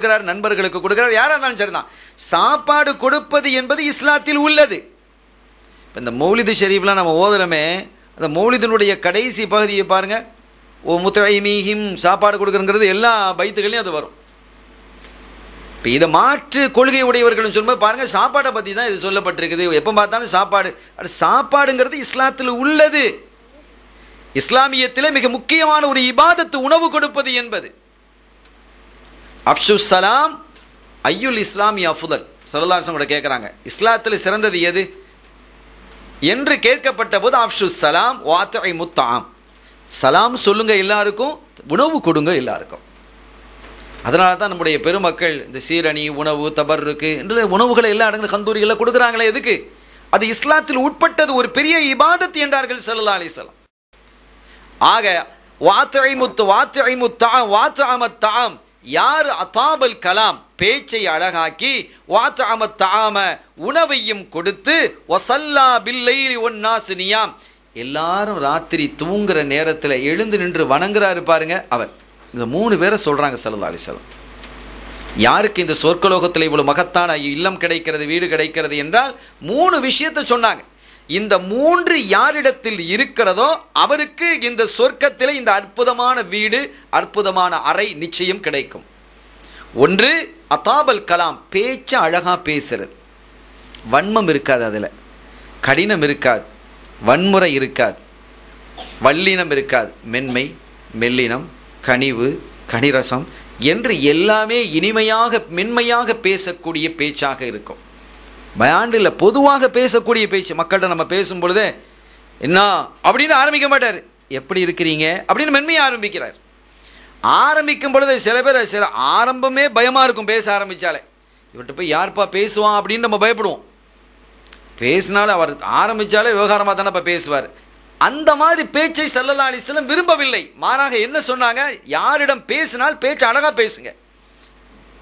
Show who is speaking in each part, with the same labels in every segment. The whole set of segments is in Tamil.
Speaker 1: கொடுக்கிறார் நண்பர்களுக்கு கொடுக்கிறார் யாராக இருந்தாலும் சரிதான். சாப்பாடு கொடுப்பது என்பது இஸ்லாத்தில் உள்ளது. இப்போ இந்த மௌலிது ஷெரீஃப்லாம் நம்ம ஓதுறோமே அந்த மௌலிதனுடைய கடைசி பகுதியை பாருங்க. ஓ முத்தைமீஹிம் சாப்பாடு கொடுக்குறங்கிறது எல்லா பைத்துகளையும் அது வரும். இப்போ இதை மாற்று கொள்கை உடையவர்கள்னு சொல்லும்போது பாருங்கள் சாப்பாடை பற்றி தான் இது சொல்லப்பட்டிருக்குது. எப்போ பார்த்தாலும் சாப்பாடு. அது சாப்பாடுங்கிறது இஸ்லாத்தில் உள்ளது. இஸ்லாமியத்தில் மிக முக்கியமான ஒரு இபாதத்து உணவு கொடுப்பது என்பது. அப்சு சலாம் ஐயுல் இஸ்லாமி அஃபுதல் சரதாசம் கூட கேட்குறாங்க இஸ்லாத்தில் சிறந்தது எது? என்று கேட்கப்பட்ட போது அப்சு சலாம் வாத்தகை முத்தாம். சலாம் சொல்லுங்க எல்லாருக்கும் உணவு கொடுங்க எல்லாருக்கும். அதனால தான் நம்முடைய பெருமக்கள் இந்த சீரணி உணவு தபருக்கு என்று உணவுகளை எல்லா இடங்களும் கந்தூரிகளில் கொடுக்குறாங்களே எதுக்கு? அது இஸ்லாத்தில் உட்பட்டது ஒரு பெரிய இபாதத் என்றார்கள் சல்லா அலிசலாம் ஆக வாத்து ஐமுத்து வாத்து ஐமுத்தாம் வாத்து அமத்தாம் யார் அத்தாபல் கலாம் பேச்சை அழகாக்கி வாத்தாம தாம உணவையும் கொடுத்து ஒசல்லா பில்லைலி ஒன்னாசினியாம். எல்லாரும் ராத்திரி தூங்குற நேரத்தில் எழுந்து நின்று வணங்குறாரு பாருங்க அவர். இந்த மூணு பேரை சொல்கிறாங்க சல்லா அலிசலம் யாருக்கு இந்த சொர்க்கலோகத்தில் இவ்வளோ மகத்தான இல்லம் கிடைக்கிறது வீடு கிடைக்கிறது என்றால் மூணு விஷயத்தை சொன்னாங்க. இந்த மூன்று யாரிடத்தில் இருக்கிறதோ அவருக்கு இந்த சொர்க்கத்தில் இந்த அற்புதமான வீடு அற்புதமான அறை நிச்சயம் கிடைக்கும். ஒன்று அதாபல் கலாம் பேச்சு அழகா பேசுறது. வன்மம் இருக்காது அதில். கடினம் இருக்காது. வன்முறை இருக்காது. வல்லினம் இருக்காது. மென்மை மெல்லினம் கனிவு கனிரசம் என்று எல்லாமே இனிமையாக மென்மையாக பேசக்கூடிய பேச்சாக இருக்கும். பயாண்டில் பொதுவாக பேசக்கூடிய பேச்சு. மக்கள்கிட்ட நம்ம பேசும்பொழுது என்ன? அப்படின்னு ஆரம்பிக்க மாட்டார். எப்படி இருக்கிறீங்க? அப்படின்னு மென்மையாக ஆரம்பிக்கிறார். ஆரம்பிக்கும் பொழுது சில பேர் சில ஆரம்பமே பயமாக இருக்கும் பேச ஆரம்பித்தாலே இவர்கிட்ட போய் யார்ப்பா பேசுவான்? அப்படின்னு நம்ம பயப்படுவோம். பேசினாலும் அவர் ஆரம்பித்தாலே விவகாரமாக தானே இப்போ பேசுவார். அந்த மாதிரி பேச்சை சல்லல்லா அலிஸ்லம் விரும்பவில்லை. மாறாக என்ன சொன்னாங்க? யாரிடம் பேசினால் பேச்சு அழகாக பேசுங்க.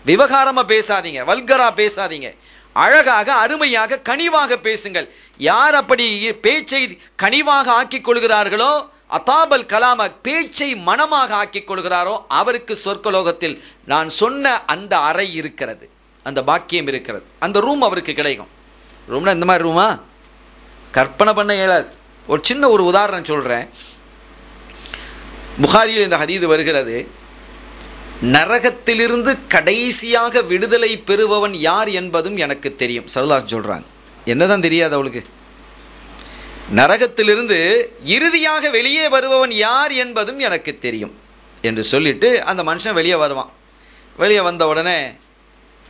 Speaker 1: விவகாரமாக பேசாதீங்க. வல்கராக பேசாதீங்க. அழகாக அருமையாக கனிவாக பேசுங்கள். யார் அப்படி பேச்சை கனிவாக ஆக்கிக் கொள்கிறார்களோ அதாபல் கலாம பேச்சை மனமாக ஆக்கிக் கொள்கிறாரோ அவருக்கு சொர்க்கலோகத்தில் நான் சொன்ன அந்த அறை இருக்கிறது. அந்த பாக்கியம் இருக்கிறது. அந்த ரூம் அவருக்கு கிடைக்கும். ரூம்னா இந்த மாதிரி ரூமா கற்பனை பண்ண இயலாது. ஒரு சின்ன ஒரு உதாரணம் சொல்கிறேன் புகாரியில் இந்த ஹதீது வருகிறது. நரகத்திலிருந்து கடைசியாக விடுதலை பெறுபவன் யார் என்பதும் எனக்கு தெரியும். சரதாஸ் சொல்கிறாங்க என்னதான் தெரியாது அவளுக்கு. நரகத்திலிருந்து இறுதியாக வெளியே வருபவன் யார் என்பதும் எனக்கு தெரியும் என்று சொல்லிட்டு அந்த மனுஷன் வெளியே வருவான். வெளியே வந்த உடனே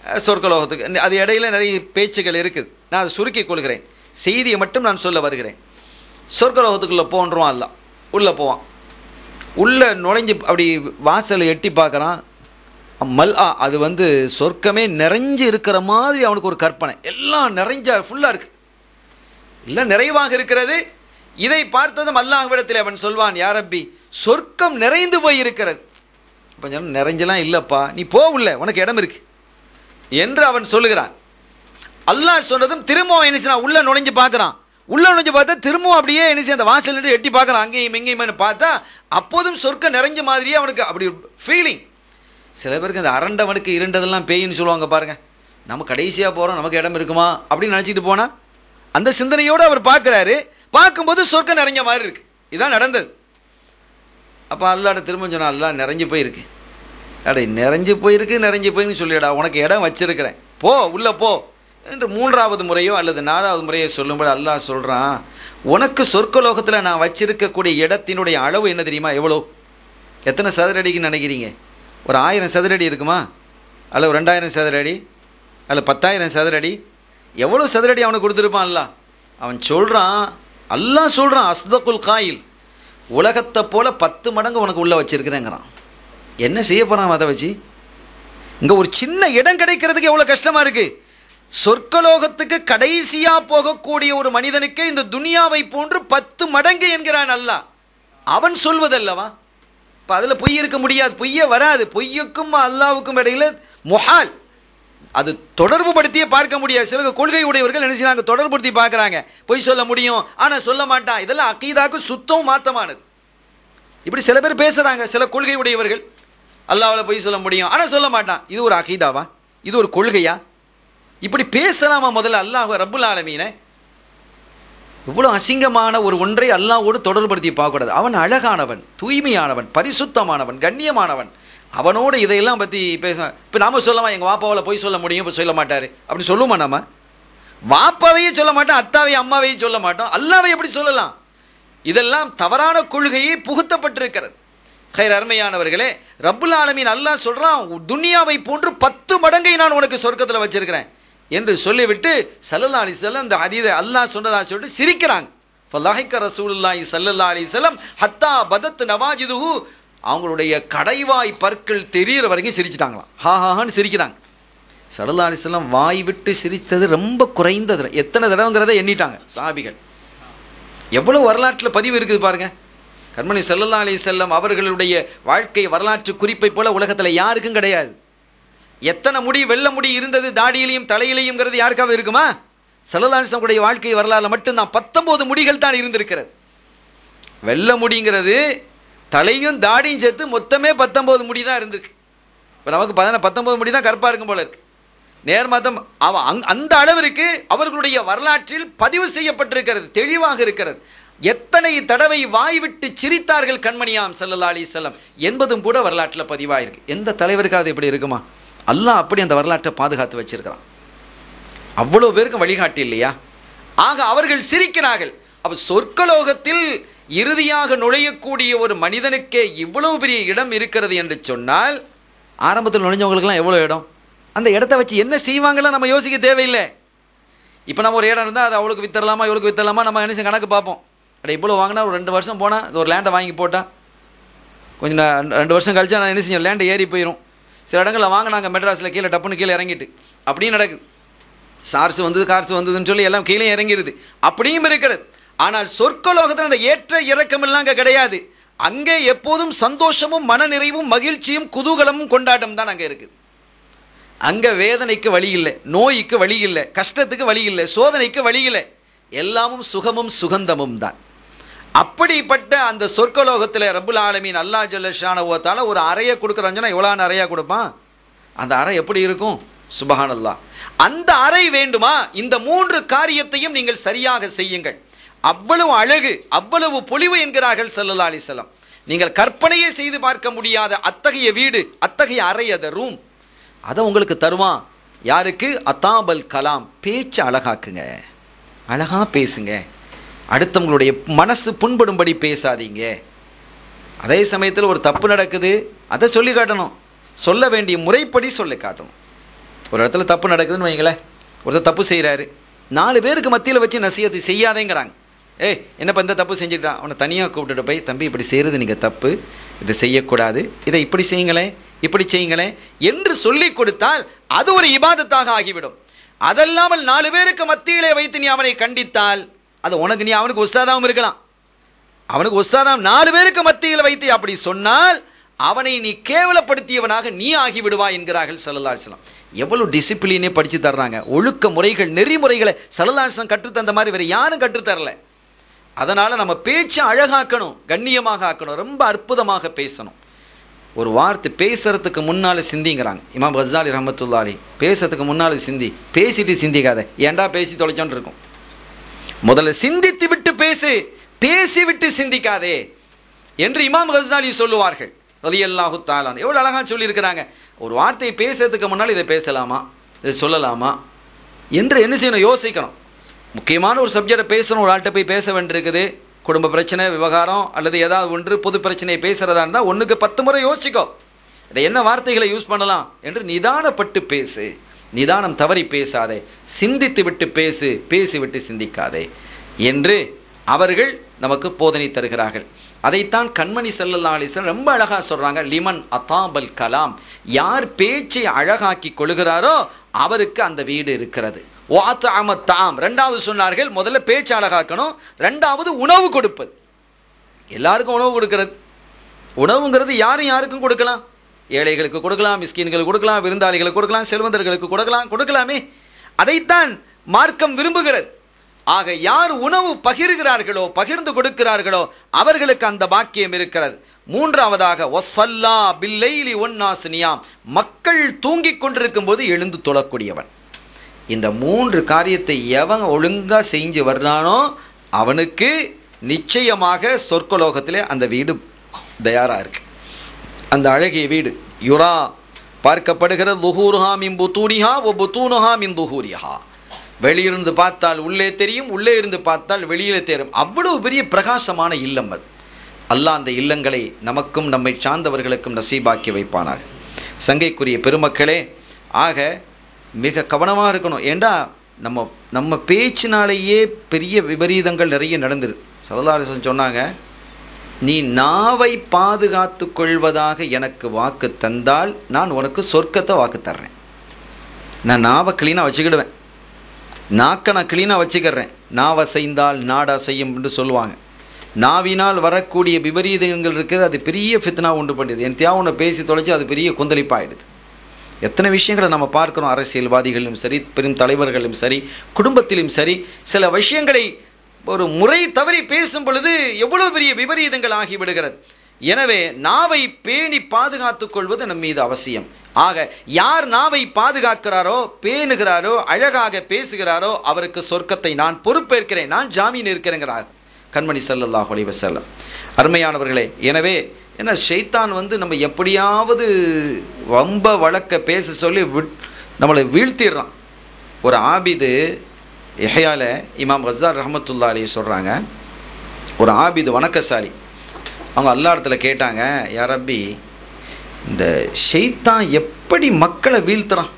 Speaker 1: சொர்க்கலோகத்துக்கு அது இடையில நிறைய பேச்சுகள் இருக்குது. நான் அதை சுருக்கிக் கொள்கிறேன். செய்தியை மட்டும் நான் சொல்ல வருகிறேன். சொர்க்கலோகத்துக்குள்ளே போன்றுவான் அல்ல. உள்ளே போவான். உள்ளே நுழைஞ்சு அப்படி வாசலை எட்டி பார்க்குறான். மல் ஆ அது வந்து சொர்க்கமே நிறைஞ்சு இருக்கிற மாதிரி அவனுக்கு ஒரு கற்பனை. எல்லாம் நிறைஞ்சா ஃபுல்லாக இருக்குது எல்லாம் நிறைவாக இருக்கிறது. இதை பார்த்ததும் அல்லாஹ்விடத்தில் அவன் சொல்வான் யாரப்பி சொர்க்கம் நிறைந்து போய் இருக்கிறது. இப்போ சொன்ன நிறைஞ்செல்லாம் இல்லைப்பா நீ போகல உனக்கு இடம் இருக்கு. என்று அவன் சொல்லுகிறான். அல்லாஹ் சொன்னதும் திரும்பவும் என்ன உள்ளே நுழைஞ்சு பார்க்குறான். உள்ள நுழைஞ்சு பார்த்தா திரும்பவும் அப்படியே என்ன செய்ய அந்த வாசல் நின்று எட்டி பார்க்குறான். அங்கேயும் எங்கேயுமே பார்த்தா அப்போதும் சொர்க்கம் நிறைஞ்ச மாதிரியே அவனுக்கு அப்படி ஃபீலிங் சில பேருக்கு அந்த அரண்டவனுக்கு இருண்டதெல்லாம் பேயின்னு சொல்லுவாங்க பாருங்கள் நம்ம கடைசியாக போகிறோம் நமக்கு இடம் இருக்குமா அப்படின்னு நினச்சிட்டு போனால் அந்த சிந்தனையோடு அவர் பார்க்குறாரு. பார்க்கும்போது சொர்க்கம் நிறைஞ்ச மாதிரி இருக்குது இதுதான் நடந்தது. அப்போ அல்லாட திரும்ப சொன்னால் அல்லா நிறைஞ்சு போயிருக்கு. அடே நிறைஞ்சு போயிருக்கு நிறைஞ்சு போயிருக்குன்னு சொல்லிடா உனக்கு இடம் வச்சிருக்கிறேன். போ உள்ளே போ. என்று மூன்றாவது முறையோ அல்லது நாலாவது முறையோ சொல்லும்போது அல்லாஹ் சொல்கிறான் உனக்கு சொர்க்கலோகத்தில் நான் வச்சிருக்கக்கூடிய இடத்தினுடைய அளவு என்ன தெரியுமா? எவ்வளோ? எத்தனை சதுரடிக்குன்னு நினைக்கிறீங்க? ஒரு ஆயிரம் சதுரடி இருக்குமா? அல்லது ரெண்டாயிரம் சதுரடி? அல்ல பத்தாயிரம் சதுரடி? எவ்வளோ சதுரடி அவனுக்கு கொடுத்துருப்பான் அவன் சொல்கிறான் அல்லாஹ் சொல்கிறான் அஸ்தகுல் காயில். உலகத்தை போல் பத்து மடங்கு உனக்கு உள்ளே வச்சிருக்கிறேங்கிறான். என்ன செய்ய போகிறான் அதை வச்சு? இங்கே ஒரு சின்ன இடம் கிடைக்கிறதுக்கு எவ்வளோ கஷ்டமாக இருக்குது சொர்க்கலோகத்துக்கு கடைசியாக போகக்கூடிய ஒரு மனிதனுக்கு இந்த துனியாவை போன்று பத்து மடங்கு என்கிறான் அல்லாஹ். அவன் சொல்வதல்லவா? இப்போ அதில் பொய் இருக்க முடியாது. பொய்ய வராது. பொய்யுக்கும் அல்லாவுக்கும் இடையில முஹால். அது தொடர்பு படுத்தியே பார்க்க முடியாது. சில கொள்கை உடையவர்கள் என்ன தொடர்புபடுத்தி பார்க்குறாங்க. பொய் சொல்ல முடியும். ஆனால் சொல்ல மாட்டான். இதெல்லாம் அக்கீதாக்கு சுத்தம் மாத்தமானது. இப்படி சில பேர் பேசுகிறாங்க சில கொள்கை உடையவர்கள் அல்லாவில் பொய் சொல்ல முடியும். ஆனால் சொல்ல மாட்டான். இது ஒரு அகீதாவா? இது ஒரு கொள்கையா? இப்படி பேசலாமா முதல்ல? அல்லாஹ் ரப்புல் ஆலமீனை. இவ்வளோ அசிங்கமான ஒரு ஒன்றை அல்லாவோடு தொடர்படுத்தி பார்க்கக்கூடாது. அவன் அழகானவன் தூய்மையானவன் பரிசுத்தமானவன் கண்ணியமானவன். அவனோடு இதையெல்லாம் பற்றி பேச இப்போ நாம சொல்லலாம் எங்கள் வாப்பாவில் போய் சொல்ல முடியும் இப்போ சொல்ல மாட்டார். அப்படி சொல்லுமா நம்ம வாப்பாவையும் சொல்ல மாட்டோம் அத்தாவையும் அம்மாவையும் சொல்ல மாட்டோம். அல்லாவை எப்படி சொல்லலாம்? இதெல்லாம் தவறான கொள்கையை புகுத்தப்பட்டிருக்கிறது. ஹைர் அருமையானவர்களே ரப்புல் ஆலமீன் அல்லாஹ் சொல்கிறான் துனியாவை போன்று பத்து மடங்கை நான் உனக்கு சொர்க்கத்தில் வச்சிருக்கிறேன். என்று சொல்லிவிட்டு சல்லல்லா அலிசல்லம் இந்த அதீத அல்லாஹ் சொன்னதாக சொல்லிட்டு சிரிக்கிறாங்க. ஃபல்லாஹிக்க ரசூலுல்லாஹி சல்லல்லா அலிசல்லம் ஹத்தா பதத் நவாஜிதுஹு அவங்களுடைய கடைவாய் பற்கள் தெரிகிற வரைக்கும் சிரிச்சிட்டாங்களாம். ஹா ஹாஹான்னு சிரிக்கிறாங்க. சல்லல்லா அலிசல்லம் வாய் விட்டு சிரித்தது ரொம்ப குறைந்த தடவை எத்தனை தடவைங்கிறத எண்ணிட்டாங்க சாபிகள். எவ்வளோ வரலாற்றில் பதிவு இருக்குது பாருங்கள் கண்மணி செல்லல்லா அலி செல்லம் அவர்களுடைய வாழ்க்கை வரலாற்று குறிப்பை போல உலகத்தில் யாருக்கும் கிடையாது. எத்தனை முடி வெள்ள முடி இருந்தது தாடியிலையும் தலையிலையும்ங்கிறது யாருக்காவது இருக்குமா? செல்லல்லா வாழ்க்கை வரலாறு மட்டும்தான். பத்தொம்போது முடிகள் தான் இருந்திருக்கிறது. வெள்ள முடிங்கிறது தலையும் தாடியும் சேர்த்து மொத்தமே பத்தொம்போது முடி தான் இருந்திருக்கு. இப்போ நமக்கு பதின பத்தொன்பது முடி தான் கருப்பாக இருக்கும் போல இருக்கு. நேர்மாதம் அவ அங் அந்த அளவிற்கு அவர்களுடைய வரலாற்றில் பதிவு செய்யப்பட்டிருக்கிறது தெளிவாக இருக்கிறது. எத்தனை தடவை வாய்விட்டு சிரித்தார்கள் கண்மணியாம் செல்லல்லா அலி செல்லம் என்பதும் கூட வரலாற்றில் பதிவாயிருக்கு. எந்த தலைவருக்காவது இப்படி இருக்குமா? அல்லாஹ் அப்படி அந்த வரலாற்றை பாதுகாத்து வச்சிருக்கிறான். அவ்வளோ பேருக்கு வழிகாட்டி இல்லையா? ஆக அவர்கள் சிரிக்கிறார்கள். அப்போ சொர்க்கலோகத்தில் இறுதியாக நுழையக்கூடிய ஒரு மனிதனுக்கே இவ்வளவு பெரிய இடம் இருக்கிறது என்று சொன்னால் ஆரம்பத்தில் நுழைஞ்சவங்களுக்கெல்லாம் எவ்வளோ இடம்? அந்த இடத்த வச்சு என்ன செய்வாங்கலாம் நம்ம யோசிக்க தேவையில்லை. இப்போ நம்ம ஒரு இடம் இருந்தால் அது அவளுக்கு வித்தரலாமா இவளுக்கு வித்தரலாமா நம்ம என்ன கணக்கு பார்ப்போம். அட இவ்வளோ வாங்கினா ஒரு ரெண்டு வருஷம் போனால் அது ஒரு லேண்டை வாங்கி போட்டால் கொஞ்சம் நான் ரெண்டு வருஷம் கழிச்சா நான் என்ன செஞ்சேன் லேண்டை ஏறி போயிடும் சில இடங்களில் வாங்கினாங்க மெட்ராஸில் கீழே டப்புன்னு கீழே இறங்கிட்டு. அப்படியும் நடக்குது. சார்ஸ் வந்தது கார்ஸ் வந்ததுன்னு சொல்லி எல்லாம் கீழே இறங்கிருது. அப்படியும் இருக்கிறது. ஆனால் சொர்க்கலோகத்தில் அந்த ஏற்ற இறக்கம் எல்லாம் அங்கே கிடையாது. அங்கே எப்போதும் சந்தோஷமும் மனநிறைவும் மகிழ்ச்சியும் குதூகலமும் கொண்டாட்டம் தான் அங்கே இருக்குது. அங்கே வேதனைக்கு வழி இல்லை நோய்க்கு வழி இல்லை கஷ்டத்துக்கு வழி இல்லை சோதனைக்கு வழி இல்லை. எல்லாமும் சுகமும் சுகந்தமும் தான். அப்படிப்பட்ட அந்த சொர்க்கலோகத்தில் ரபுல் ஆலமீன் அல்லா ஜல்லஷானவத்தால ஒரு அறையை கொடுக்குறான்னு சொன்னா எவ்வளோ அறையா கொடுப்பான்? அந்த அறை எப்படி இருக்கும்? சுபஹானல்லா. அந்த அறை வேண்டுமா? இந்த மூன்று காரியத்தையும் நீங்கள் சரியாக செய்யுங்கள். அவ்வளவு அழகு அவ்வளவு பொலிவு என்கிறார்கள் சல்லல்லா அலிசல்லாம் நீங்கள் கற்பனையே செய்து பார்க்க முடியாத அத்தகைய வீடு அத்தகைய அறை அதை ரூம். அதை உங்களுக்கு தருவான் யாருக்கு? அத்தாபல் கலாம். பேச்சு அழகாக்குங்க. அழகாக பேசுங்க. அடுத்தவங்களுடைய மனசு புண்படும்படி பேசாதீங்க. அதே சமயத்தில் ஒரு தப்பு நடக்குது அதை சொல்லி காட்டணும். சொல்ல வேண்டிய முறைப்படி சொல்லி காட்டணும். ஒரு இடத்துல தப்பு நடக்குதுன்னு வைங்களேன். ஒருத்தர் தப்பு செய்கிறாரு நாலு பேருக்கு மத்தியில் வச்சு நசியத்தை செய்யாதேங்கிறாங்க. ஏய் என்னப்பா இந்த தப்பு செஞ்சுட்டான் அவனை தனியாக கூப்பிட்டுட்டு போய் தம்பி இப்படி செய்கிறது நீங்கள் தப்பு. இதை செய்யக்கூடாது. இதை இப்படி செய்யுங்களேன். இப்படி செய்யுங்களேன். என்று சொல்லி கொடுத்தால் அது ஒரு இபாதத்தாக ஆகிவிடும். அதல்லாமல் நாலு பேருக்கு மத்தியிலே வைத்து நீ அவனை கண்டித்தால் அது உனக்கு நீ அவனுக்கு உஸ்தாதாவும் இருக்கலாம். அவனுக்கு உஸ்தாதாம் நாலு பேருக்கு மத்தியில் வைத்து அப்படி சொன்னால் அவனை நீ கேவலப்படுத்தியவனாக நீ ஆகிவிடுவா என்கிறார்கள் சல்லல்லாஸ்லாம் எவ்வளவு டிசிப்ளினே படித்து தர்றாங்க. ஒழுக்க முறைகள் நெறிமுறைகளை சல்லல்லாஸ்லாம் கற்றுத்தந்த மாதிரி வேறு யாரும் கற்றுத்தரல அதனால் நம்ம பேச்சை அழகாக்கணும் கண்ணியமாக ஆக்கணும் ரொம்ப அற்புதமாக பேசணும். ஒரு வார்த்தை பேசுறதுக்கு முன்னால் சிந்திங்கிறாங்க. இமாம் கசாலி ரஹமத்துல்லாலி பேசுறதுக்கு முன்னால் சிந்தி பேசிட்டு சிந்திக்காத. ஏன்டா பேசி தொலைச்சோன்னு இருக்கும். முதல்ல சிந்தித்து விட்டு பேசு. பேசிவிட்டு சிந்திக்காதே. என்று இமாம் கசாலி சொல்லுவார்கள். ரதியல்லாஹு தாலான் எவ்வளோ அழகாக சொல்லியிருக்கிறாங்க. ஒரு வார்த்தையை பேசுறதுக்கு முன்னால் இதை பேசலாமா? இதை சொல்லலாமா? என்று என்ன செய்யணும்? யோசிக்கணும். முக்கியமான ஒரு சப்ஜெக்டை பேசணும். ஒரு ஆள்கிட்ட போய் பேச வேண்டியிருக்குது. குடும்ப பிரச்சனை விவகாரம் அல்லது ஏதாவது ஒன்று பொது பிரச்சனையை பேசுகிறதா இருந்தால் ஒன்றுக்கு பத்து முறை யோசிக்கோ. இதை என்ன வார்த்தைகளை யூஸ் பண்ணலாம்? என்று நிதானப்பட்டு பேசு. நிதானம் தவறி பேசாதே. சிந்தித்து விட்டு பேசு பேசிவிட்டு சிந்திக்காதே. என்று அவர்கள் நமக்கு போதனை தருகிறார்கள். அதைத்தான் கண்மணி செல்லல்லா அலிசன் ரொம்ப அழகாக சொல்கிறாங்க லிமன் அத்தாபல் கலாம். யார் பேச்சை அழகாக்கி கொள்கிறாரோ அவருக்கு அந்த வீடு இருக்கிறது. வாத்தாம தாம் ரெண்டாவது சொன்னார்கள் முதல்ல பேச்சு அழகாக்கணும் ரெண்டாவது உணவு கொடுப்பது. எல்லாருக்கும் உணவு கொடுக்கிறது. உணவுங்கிறது யாரும் யாருக்கும் கொடுக்கலாம். ஏழைகளுக்கு கொடுக்கலாம் மிஸ்கீன்களுக்கு கொடுக்கலாம் விருந்தாளிகளுக்கு கொடுக்கலாம் செல்வந்தர்களுக்கு கொடுக்கலாம் கொடுக்கலாமே. அதைத்தான் மார்க்கம் விரும்புகிறது. ஆக யார் உணவு பகிர்கிறார்களோ பகிர்ந்து கொடுக்கிறார்களோ அவர்களுக்கு அந்த பாக்கியம் இருக்கிறது. மூன்றாவதாக ஒசல்லா பில்லைலி ஒன்னாசினியாம் மக்கள் தூங்கிக் கொண்டிருக்கும் போது எழுந்து தொழக்கூடியவன். இந்த மூன்று காரியத்தை எவன் ஒழுங்காக செஞ்சு வர்றானோ அவனுக்கு நிச்சயமாக சொர்க்கலோகத்திலே அந்த வீடு தயாராக இருக்குது அந்த அழகிய வீடு. யுரா பார்க்கப்படுகிற துஹூருஹா மின் புத்தூனிஹா ஒ புத்தூனுஹா மின் துஹூரிஹா. வெளியிருந்து பார்த்தால் உள்ளே தெரியும் உள்ளே இருந்து பார்த்தால் வெளியிலே தெரியும். அவ்வளவு பெரிய பிரகாசமான இல்லம் அது. அல்லாஹ் அந்த இல்லங்களை நமக்கும் நம்மை சார்ந்தவர்களுக்கும் நசீபாக்கி வைப்பானாக. சங்கைக்குரிய பெருமக்களே ஆக மிக கவனமாக இருக்கணும். ஏண்டா நம்ம நம்ம பேச்சினாலேயே பெரிய விபரீதங்கள் நிறைய நடந்துருது. சரதாரசன் சொன்னாங்க நீ நாவை பாதுகாத்து கொள்வதாக எனக்கு வாக்கு தந்தால் நான் உனக்கு சொர்க்கத்தை வாக்கு தர்றேன். நான் நாவை க்ளீனாக வச்சுக்கிடுவேன். நாக்கை நான் க்ளீனாக வச்சுக்கிறேன். நாவை செய்தால் நாடா செய்யும் என்று சொல்லுவாங்க. நாவினால் வரக்கூடிய விபரீதங்கள் இருக்குது அது பெரிய ஃபித்னா உண்டு பண்ணுது என் ஒன்று பேசி தொலைச்சி அது பெரிய கொந்தளிப்பாகிடுது எத்தனை விஷயங்களை நம்ம பார்க்குறோம் அரசியல்வாதிகளிலும் சரி பெரும் தலைவர்களும் சரி குடும்பத்திலும் சரி சில விஷயங்களை ஒரு முறை தவறி பேசும் பொழுது எவ்வளோ பெரிய விபரீதங்கள் ஆகிவிடுகிறது எனவே நாவை பேணி பாதுகாத்துக் கொள்வது நம் மீது அவசியம். ஆக யார் நாவை பாதுகாக்கிறாரோ பேணுகிறாரோ அழகாக பேசுகிறாரோ அவருக்கு சொர்க்கத்தை நான் பொறுப்பேற்கிறேன் நான் ஜாமீன் இருக்கிறேங்கிறார். கண்மணி ஸல்லல்லாஹு அலைஹி வஸல்லம். அருமையானவர்களே எனவே என்ன ஷெய்தான் வந்து நம்ம எப்படியாவது வம்ப வழக்க பேச சொல்லி விட் நம்மளை வீழ்த்திடுறான். ஒரு ஆபிது எஹையால இமாம் ஹசார் ரஹமத்துல்லா அலி சொல்கிறாங்க ஒரு ஆபிது வணக்கசாலி. அவங்க அல்லா இடத்துல கேட்டாங்க யார் ரப்பி இந்த ஷெய்தான் எப்படி மக்களை வீழ்த்துறான்?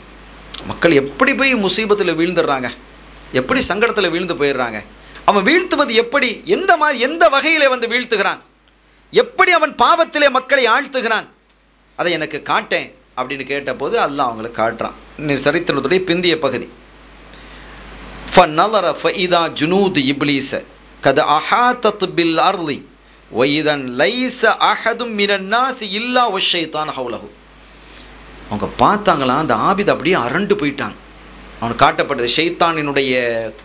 Speaker 1: மக்கள் எப்படி போய் முசீபத்தில் வீழ்ந்துடுறாங்க? எப்படி சங்கடத்தில் வீழ்ந்து போயிடுறாங்க? அவன் வீழ்த்துவது எப்படி? எந்த மாதிரி எந்த வகையிலே வந்து வீழ்த்துகிறான்? எப்படி அவன் பாவத்திலே மக்களை ஆழ்த்துகிறான்? அதை எனக்கு காட்டேன் அப்படின்னு கேட்டபோது அல்லாஹ் அவங்களுக்கு காட்டுறான். சரித்திரத்துடைய பிந்திய பகுதி. ஃபநலர ஃபஇதா ஜுனூது இப்லீஸ கத அஹாதத் பில் அர்லி ஒய்தன் லைச அஹதும் மினன்னாசி இல்லா ஒஷைத்தான் ஹவுலஹு அவங்க பார்த்தாங்களா அந்த ஆபித் அப்படியே அரண்டு போயிட்டாங்க அவன் காட்டப்பட்டது ஷெய்தானினுடைய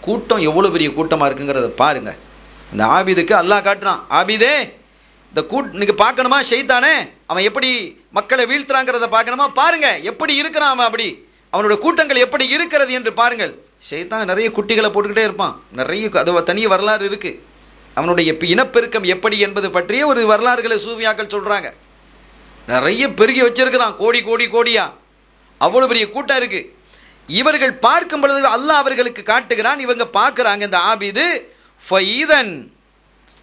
Speaker 1: கூட்டம் எவ்வளோ பெரிய கூட்டமாக இருக்குங்கிறத பாருங்க. அந்த ஆபிதுக்கு அல்லாஹ் காட்டுறான் ஆபிதே இந்த கூட் இன்னைக்கு பார்க்கணுமா ஷெய்தானே அவன் எப்படி மக்களை வீழ்த்துறாங்கிறத பார்க்கணுமா? பாருங்கள் எப்படி இருக்கிறான் அவன் அப்படி. அவனோட கூட்டங்கள் எப்படி இருக்கிறது என்று பாருங்கள். ஷைத்தான் நிறைய குட்டிகளை போட்டுக்கிட்டே இருப்பான். நிறைய அது தனிய வரலாறு இருக்குது அவனுடைய இனப்பெருக்கம் எப்படி என்பது பற்றிய ஒரு வரலாறுகளை சூவியாக்கள் சொல்கிறாங்க நிறைய பெருகி வச்சிருக்கிறான் கோடி கோடி கோடியா. அவ்வளோ பெரிய கூட்டம் இருக்குது இவர்கள் பார்க்கும் பொழுது அல்லாஹ் அவர்களுக்கு காட்டுகிறான் இவங்க பார்க்குறாங்க இந்த ஆபிது ஃபைதன்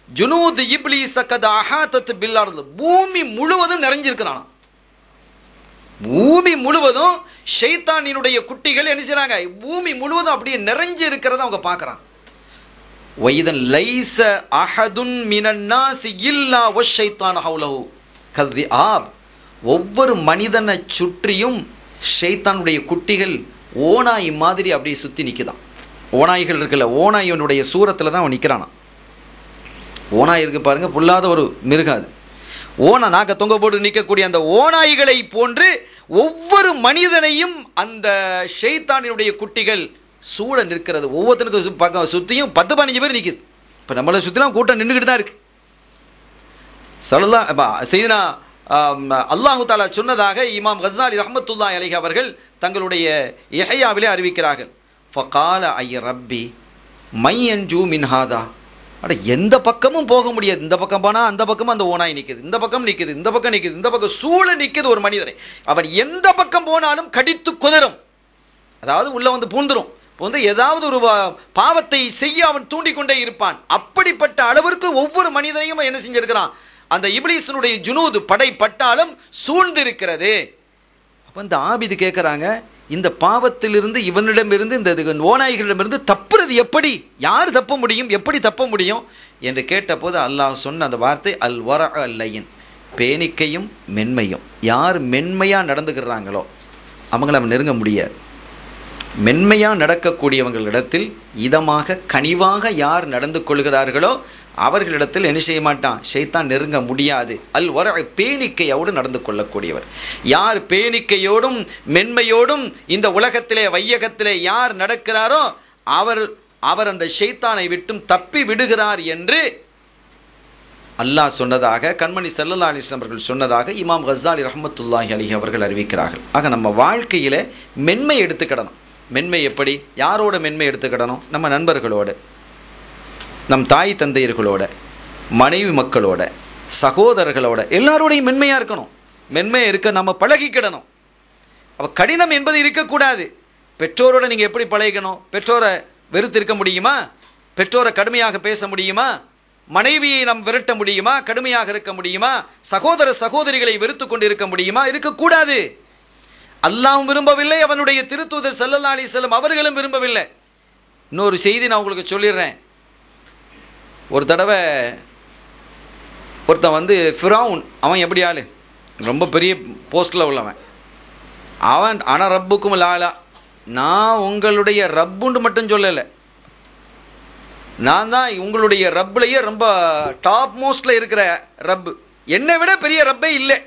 Speaker 1: ஜுனூத் இப்லீஸ் கத் அஹாத்தத் பில் பூமி முழுவதும் நிறைஞ்சிருக்கிறான் பூமி முழுவதும் ஷைத்தானினுடைய குட்டிகள் என்ன செய்கிறாங்க பூமி முழுவதும் அப்படியே நிறைஞ்சு இருக்கிறத அவங்க பார்க்குறான். வைதன் லைச அஹதுன் மினன்னாசி இல்லா வஷைத்தான் ஹவுலஹு கதி ஆப். ஒவ்வொரு மனிதனை சுற்றியும் ஷைத்தானுடைய குட்டிகள் ஓனாய் மாதிரி அப்படியே சுற்றி நிற்குதான் ஓநாய்கள் இருக்குல்ல ஓநாயினுடைய சூரத்தில் தான் அவன் நிற்கிறானா ஓனாய் இருக்கு பாருங்கள் புல்லாத ஒரு மிருகம் அது. ஓன நாக்க தொங்க போட்டு நிற்கக்கூடிய அந்த ஓநாய்களை போன்று ஒவ்வொரு மனிதனையும் அந்த ஷெய்தானினுடைய குட்டிகள் சூழ நிற்கிறது. ஒவ்வொருத்தனுக்கும் சு- பக்கம் சுற்றியும் பத்து பதினஞ்சு பேர் நிற்குது இப்போ நம்மளை சுற்றிலாம் கூட்டம் நின்றுக்கிட்டு தான் இருக்கு. சல்லா செய்தினா அல்லாஹு தாலா சொன்னதாக இமாம் கசாலி ரஹமத்துல்லா அலைஹி அவர்கள் தங்களுடைய இஹையாவிலே அறிவிக்கிறார்கள். ஃபகால ஐ ரப்பி மையன்ஜூ மின்ஹாதா. அட எந்த பக்கமும் போக முடியாது. இந்த பக்கம் போனால் அந்த பக்கமும் அந்த ஓனாய் நிற்குது இந்த பக்கம் நிற்குது இந்த பக்கம் நிற்குது இந்த பக்கம் சூழ நிற்குது ஒரு மனிதனை அவன் எந்த பக்கம் போனாலும் கடித்து குதிரும் அதாவது உள்ளே வந்து பூந்துடும் இப்போ வந்து ஏதாவது ஒரு வா- பாவத்தை செய்ய அவன் தூண்டிக்கொண்டே இருப்பான். அப்படிப்பட்ட அளவிற்கு ஒவ்வொரு மனிதனையும் என்ன செஞ்சிருக்கிறான்? அந்த இப்லீஸனுடைய ஜுனூது படை பட்டாலும் சூழ்ந்து இருக்கிறது அப்போ இந்த ஆபிது கேட்குறாங்க இந்த பாவத்திலிருந்து இவனிடமிருந்து இந்த இது ஓநாய்களிடமிருந்து தப்புறது எப்படி? யார் தப்ப முடியும்? எப்படி தப்ப முடியும்? என்று கேட்டபோது அல்லாஹ் சொன்ன அந்த வார்த்தை அல் வர அல்லையின் பேணிக்கையும் மென்மையும். யார் மென்மையாக நடந்துக்கிறாங்களோ அவங்கள அவன் நெருங்க முடியாது. மென்மையாக நடக்கக்கூடியவங்களிடத்தில் இதமாக கனிவாக யார் நடந்து கொள்கிறார்களோ அவர்களிடத்தில் என்ன செய்ய மாட்டான்? ஷைத்தான் நெருங்க முடியாது. அல் வர பேணிக்கையோடு நடந்து கொள்ளக்கூடியவர். யார் பேணிக்கையோடும் மென்மையோடும் இந்த உலகத்திலே வையகத்திலே யார் நடக்கிறாரோ அவர் அவர் அந்த ஷைத்தானை விட்டும் தப்பி விடுகிறார் என்று அல்லாஹ் சொன்னதாக கண்மணி சல்லல்லா அலிஸ்லாம் அவர்கள் சொன்னதாக இமாம் ஹசாலி ரஹமத்துல்லாஹி அலி அவர்கள் அறிவிக்கிறார்கள். ஆக நம்ம வாழ்க்கையில் மென்மை எடுத்துக்கிடணும் மென்மை எப்படி? யாரோட மென்மை எடுத்துக்கிடணும் நம்ம நண்பர்களோட நம் தாய் தந்தையர்களோட மனைவி மக்களோட சகோதரர்களோட எல்லாரோடையும் மென்மையாக இருக்கணும். மென்மையாக இருக்க நம்ம பழகிக்கிடணும். அப்போ கடினம் என்பது இருக்கக்கூடாது. பெற்றோரோட நீங்கள் எப்படி பழகிக்கணும் பெற்றோரை வெறுத்து இருக்க முடியுமா? பெற்றோரை கடுமையாக பேச முடியுமா? மனைவியை நாம் விரட்ட முடியுமா? கடுமையாக இருக்க முடியுமா? சகோதர சகோதரிகளை வெறுத்து கொண்டு இருக்க முடியுமா இருக்கக்கூடாது அல்லாம் விரும்பவில்லை அவனுடைய திருத்தூதர் சல்லல்லா செல்லும் அவர்களும் விரும்பவில்லை. இன்னொரு செய்தி நான் உங்களுக்கு சொல்லிடுறேன். ஒரு தடவை ஒருத்தன் வந்து ஃபிரவுன் அவன் எப்படி ஆளு? ரொம்ப பெரிய போஸ்டில் உள்ளவன். அவன் அன ரப்புக்கும் லாலா. நான் உங்களுடைய ரப்புன்னு மட்டும் சொல்லலை. நான் தான் உங்களுடைய ரப்புலையே ரொம்ப டாப் மோஸ்டில் இருக்கிற ரப்பு. என்னை விட பெரிய ரப்பே இல்லை.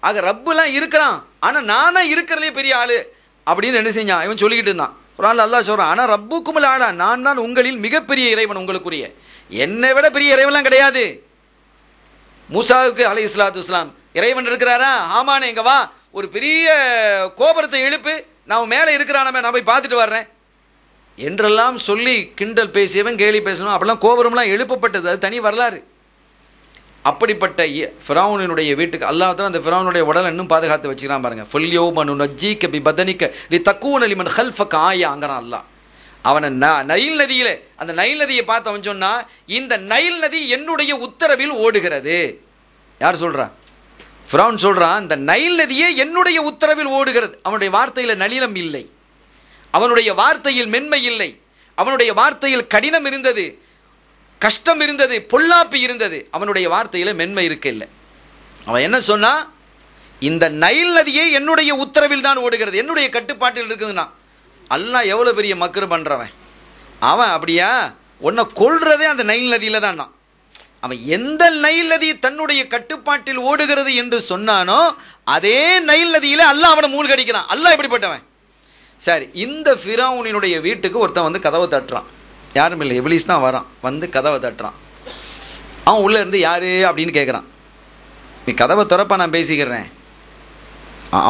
Speaker 1: ஆக ரப்புலாம் இருக்கிறான். ஆனால் நான் தான் இருக்கிறதுலே பெரிய ஆள் அப்படின்னு என்ன செஞ்சான்? இவன் சொல்லிக்கிட்டு இருந்தான். ஒரு ஆள் அல்லா சொல்கிறான் ஆனால் ரப்புக்கும் ஆடா நான் தான் உங்களில் மிகப்பெரிய இறைவன் உங்களுக்குரிய. என்னை விட பெரிய இறைவன்லாம் கிடையாது. மூசாவுக்கு அலை இஸ்லாத்து இஸ்லாம் இறைவன் இருக்கிறாரா? ஆமாண்ணே இங்கே வா. ஒரு பெரிய கோபுரத்தை எழுப்பு நான் மேலே இருக்கிறானமே நான் போய் பார்த்துட்டு வர்றேன். என்றெல்லாம் சொல்லி கிண்டல் பேசியவன் கேலி பேசணும் அப்படிலாம் கோபுரம்லாம் எழுப்பப்பட்டது. அது தனி வரலாறு. அப்படிப்பட்ட ஃபிரௌனினுடைய வீட்டுக்கு அல்லாஹ் அந்த ஃபிரௌனுடைய உடலை இன்னும் பாதுகாத்து வச்சுக்கிறான் பாருங்க. ஃபுல்யோ மனு நஜ்ஜி கபி பதனிக்க லி தக்கூன் அலிமன் ஹல்ஃபக் ஆயாங்கிறான் அல்லா அவனை ந நைல் நதியில் அந்த நைல் நதியை பார்த்து அவன் சொன்னா இந்த நைல் நதி என்னுடைய உத்தரவில் ஓடுகிறது. யார் சொல்கிறான் ஃபிரௌன் சொல்கிறான் இந்த நைல் நதியே என்னுடைய உத்தரவில் ஓடுகிறது. அவனுடைய வார்த்தையில் நளினம் இல்லை. அவனுடைய வார்த்தையில் மென்மை இல்லை. அவனுடைய வார்த்தையில் கடினம் இருந்தது கஷ்டம் இருந்தது பொல்லாப்பு இருந்தது. அவனுடைய வார்த்தையில் மென்மை இருக்க இல்லை. அவன் என்ன சொன்னா இந்த நைல் நதியே என்னுடைய உத்தரவில் தான் ஓடுகிறது. என்னுடைய கட்டுப்பாட்டில் இருக்குதுன்னா அல்லாஹ் எவ்வளோ பெரிய மக்கர் பண்ணுறவன் அவன் அப்படியா? உன்னை கொள்றதே அந்த நைல் நதியில் தான். நான் அவன் எந்த நைல் நதி தன்னுடைய கட்டுப்பாட்டில் ஓடுகிறது என்று சொன்னானோ அதே நைல் நதியில் அல்லாஹ் அவனை மூழ்கடிக்கிறான். அல்லாஹ் எப்படிப்பட்டவன்? சரி இந்த ஃபிரௌனினுடைய வீட்டுக்கு ஒருத்தன் வந்து கதவை தட்டுறான். யாரும் இல்லை எபிலிஸ் தான் வரான். வந்து கதவை தட்டுறான். அவன் உள்ளே இருந்து யாரு? அப்படின்னு கேட்குறான் நீ கதவை திறப்பா நான் பேசிக்கிறேன்.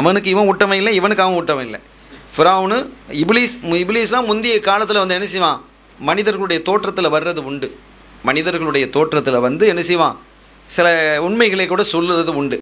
Speaker 1: அவனுக்கு இவன் விட்டவன் இல்லை இவனுக்கு அவன் விட்டவன் இல்லை. ஃபிரௌனு இபிலிஸ் இபிலிஸ்லாம் முந்தைய காலத்தில் வந்து என்ன செய்வான்? மனிதர்களுடைய தோற்றத்தில் வர்றது உண்டு. மனிதர்களுடைய தோற்றத்தில் வந்து என்ன செய்வான்? சில உண்மைகளை கூட சொல்லுறது உண்டு.